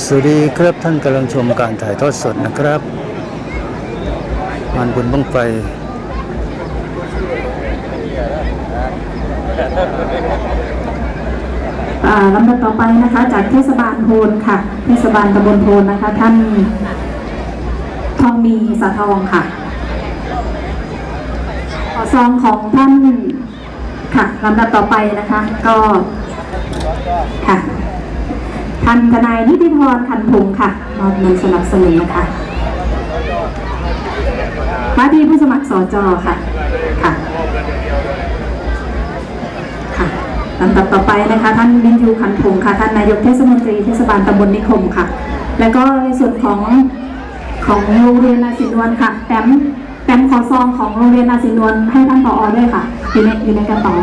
สวัสดีครับท่านกำลังชมการถ่ายทอดสดนะครับงานบุญบังไฟอ่าลำดับต่อไปนะคะ จากเทศบาลโพนค่ะ เทศบาลตำบลโพนนะคะ ท่านทองมีสาทองค่ะ ขอซองของท่านค่ะลำดับต่อไปนะคะ ก็ค่ะ ท่านทนายนิติธรคันพงศ์ค่ะมอบเงินสนับสนุนนะคะว่าที่ผู้สมัครสจค่ะ ค่ะค่ะลำดับต่อไปนะคะ ท่านวินยูขันพงศ์ค่ะท่านนายกเทศมนตรีเทศบาลตำบลนิคมค่ะ แล้วก็ในส่วนของของโรงเรียนนาสินวนค่ะแต้มแต้มขอซองของโรงเรียนนาสินวนให้ท่านผอด้วยค่ะอยู่ในอยู่ในกระเป๋า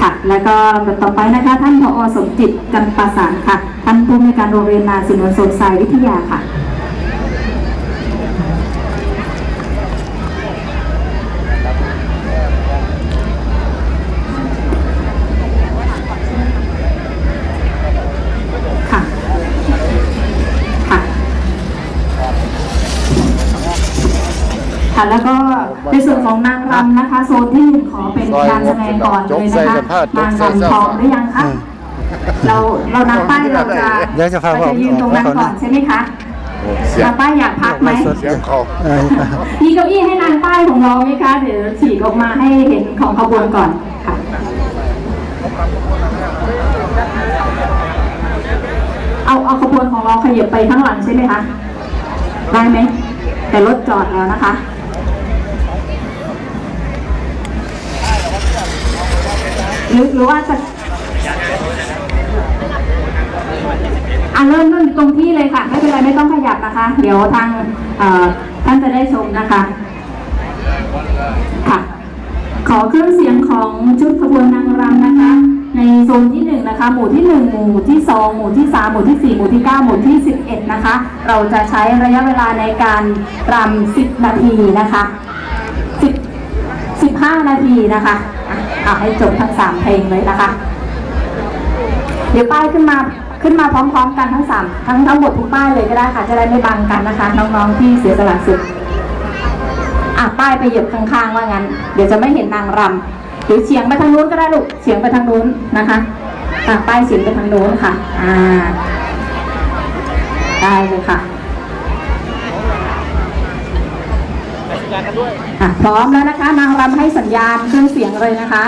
ค่ะ แล้วก็ลำดับต่อไปนะคะ ท่านผอสมจิตกันประสานค่ะ ท่านผู้ในการโรงเรียนนาสินวนโซนไซวิทยาค่ะ ค่ะแล้วก็ในส่วนของนางรำนะคะ โซนที่หนึ่งขอเป็นการแสดงก่อนเลยนะคะนางรำทองหรือยังคะเราเรานางป้ายเราจะเดี๋ยวจะพาเราพ่อจะยืนตรงนั้นก่อนใช่ไหมคะเสียงนางป้ายอยากพักไหมสดเสียงเขาเออมีเก้าอี้ให้นางป้ายของเราไหมคะเดี๋ยวฉีกออกมาให้เห็นของขบวนก่อนค่ะเอาเอาขบวนของเราขยับไปข้างหลังใช่ไหมคะได้ไหมแต่รถจอดแล้วนะคะ หรือหรือว่าจะอะเริ่มเริ่มตรงที่เลยค่ะ ไม่เป็นไรไม่ต้องขยับนะคะ เดี๋ยวทางท่านจะได้ชมนะคะค่ะ ขอเครื่องเสียงของชุดขบวนนางรำนะคะ ในโซนที่หนึ่งนะคะ หมู่ที่หนึ่งหมู่ที่สองหมู่ที่สามหมู่ที่สี่หมู่ที่เก้าหมู่ที่สิบเอ็ดนะคะ เราจะใช้ระยะเวลาในการรำสิบนาทีนะคะสิบสิบห้านาทีนะคะ อะให้จบทั้งสามเพลงเลยนะคะ เดี๋ยวป้ายขึ้นมาขึ้นมาพร้อม ๆ กันทั้งสามทั้งทั้งหมดทุกป้ายเลยก็ได้ค่ะ จะได้ไม่บังกันนะคะ น้องๆที่เสียสละสุดอะป้ายไปเหยียบข้างๆว่างั้น เดี๋ยวจะไม่เห็นนางรำหรือเฉียงไปทางนู้นก็ได้ลูกเฉียงไปทางนู้นนะคะอะป้ายเฉียงไปทางนู้นค่ะ อ่าได้เลยค่ะ อะพร้อมแล้วนะคะ นางรำให้สัญญาณเครื่องเสียงเลยนะคะ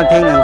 อีกผ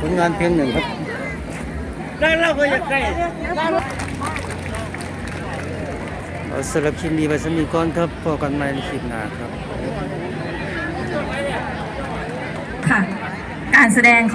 ผลงานเพลงหนึ่งครับแล้วเราก็อยากได้เอาสำหรับคลิปนี้ไว้สำหรับก่อนครับพอกันใหม่ในคลิปหน้าครับ ค่ะ การแสดง